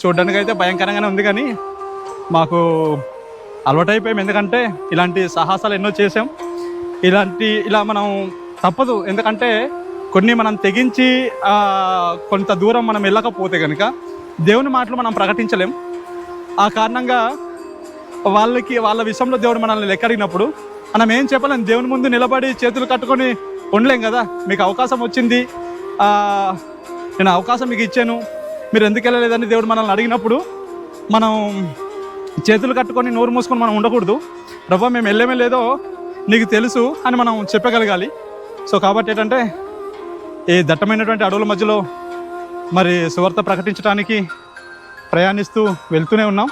చూడడానికి అయితే భయంకరంగానే ఉంది కానీ మాకు అలవాటైపోయాం. ఎందుకంటే ఇలాంటి సాహసాలు ఎన్నో చేసాం ఇలాంటి ఇలా మనం తప్పదు. ఎందుకంటే కొన్ని మనం తెగించి కొంత దూరం మనం వెళ్ళకపోతే కనుక దేవుని మాటలు మనం ప్రకటించలేం. ఆ కారణంగా వాళ్ళకి వాళ్ళ విషయంలో దేవుడు మనల్ని లెక్కడిగినప్పుడు మనం ఏం చెప్పలేం. దేవుని ముందు నిలబడి చేతులు కట్టుకొని ఉండలేం కదా. మీకు అవకాశం వచ్చింది. నేను అవకాశం మీకు ఇచ్చాను. మీరు ఎందుకు వెళ్ళలేదని దేవుడు మనల్ని అడిగినప్పుడు మనం చేతులు కట్టుకొని నోరు మూసుకొని మనం ఉండకూడదు. ప్రభా మేము వెళ్ళేమే లేదో నీకు తెలుసు అని మనం చెప్పగలగాలి. సో కాబట్టి ఏంటంటే ఈ దట్టమైనటువంటి అడవుల మధ్యలో మరి సువార్త ప్రకటించడానికి ప్రయాణిస్తూ వెళ్తూనే ఉన్నాం.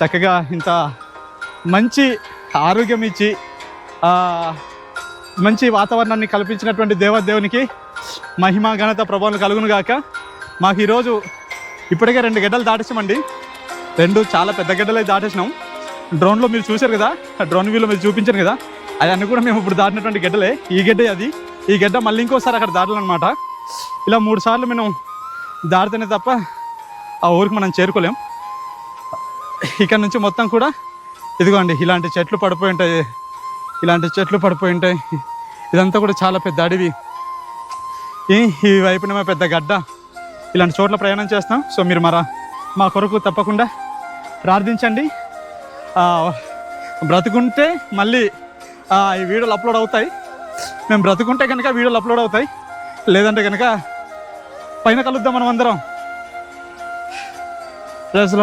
చక్కగా ఇంత మంచి ఆరోగ్యం ఇచ్చి మంచి వాతావరణాన్ని కల్పించినటువంటి దేవదేవునికి మహిమ ఘనత ప్రభావం కలుగును గాక మాకు ఈరోజు ఇప్పటికే రెండు గడ్డలు దాటేసామండి. రెండు చాలా పెద్ద గడ్డలు అయితే దాటేసినాం. డ్రోన్లో మీరు చూశారు కదా? డ్రోన్ వ్యూలో మీరు చూపించారు కదా? అది అన్ని కూడా మేము ఇప్పుడు దాటినటువంటి గడ్డలే. ఈ గడ్డే అది. ఈ గడ్డ మళ్ళీ ఇంకోసారి అక్కడ దాటాలన్నమాట. ఇలా మూడు సార్లు మేము దాటితేనే తప్ప ఆ ఊరికి మనం చేరుకోలేం. ఇక్కడ నుంచి మొత్తం కూడా ఇదిగోండి ఇలాంటి చెట్లు పడిపోయి ఉంటాయి. ఇలాంటి చెట్లు పడిపోయి ఉంటాయి. ఇదంతా కూడా చాలా పెద్ద అడవి. ఈ ఈ వైపునేమో పెద్ద గడ్డ. ఇలాంటి చోట్ల ప్రయాణం చేస్తాం. సో మీరు మరా మా కొరకు తప్పకుండా ప్రార్థించండి. బ్రతుకుంటే మళ్ళీ ఈ వీడియోలు అప్లోడ్ అవుతాయి. మేము బ్రతుకుంటే కనుక వీడియోలు అప్లోడ్ అవుతాయి. లేదంటే కనుక పైన కలుద్దాం మనం అందరం Praise.